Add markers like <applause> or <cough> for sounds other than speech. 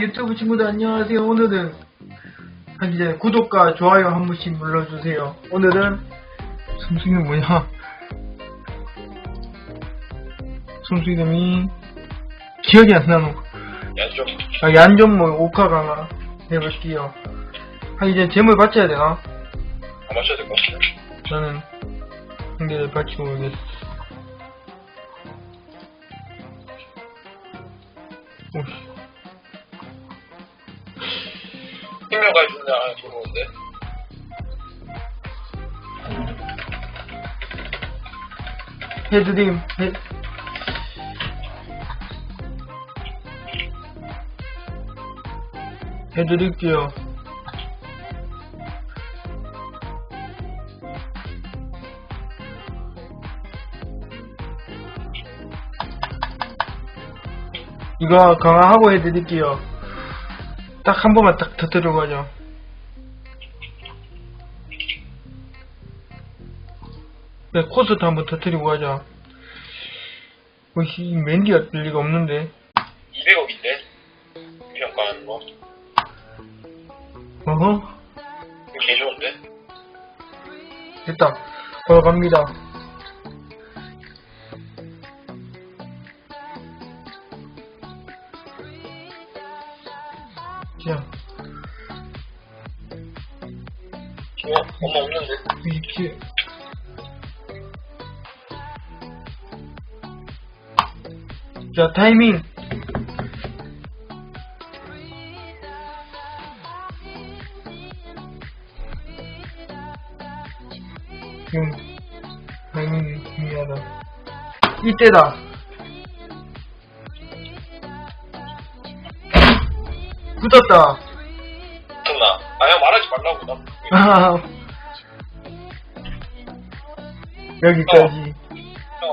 유튜브 친구들 안녕하세요. 오늘은 전에 구독과 좋아요 한 번씩 눌러주세요. 오늘은 이름 뭐냐? 성수 이름이 기억이 안 나노. 연좀 아, 얀존모 오카강화 해볼게요. 하기 전에 재물 받쳐야 되나? 안 맞춰야 될 것 같아요. 저는 상대를 받치고 오겠어. 오씨. 힘명가 해주냐 좋은데. 헤드림, 헤... 해드릴게요. 이거 강화하고 해드릴게요. 딱 한 번만 딱 터뜨리고 가죠. 네, 코스트 한번 터뜨리고 가자. 뭐이 맨디가 뜰 리가 없는데. 200억인데. 힘명가 하는 거. 어허, 이거 개 좋은데. 됐다. 걸어갑니다. 자, 어, 엄마 없는데. 이렇게. 자, 타이밍. 지금, 타이밍이 중요하다. 이때다. 붙었다. 됐나? 아, 형 말하지 말라고. 나. 아, <laughs> 여기까지.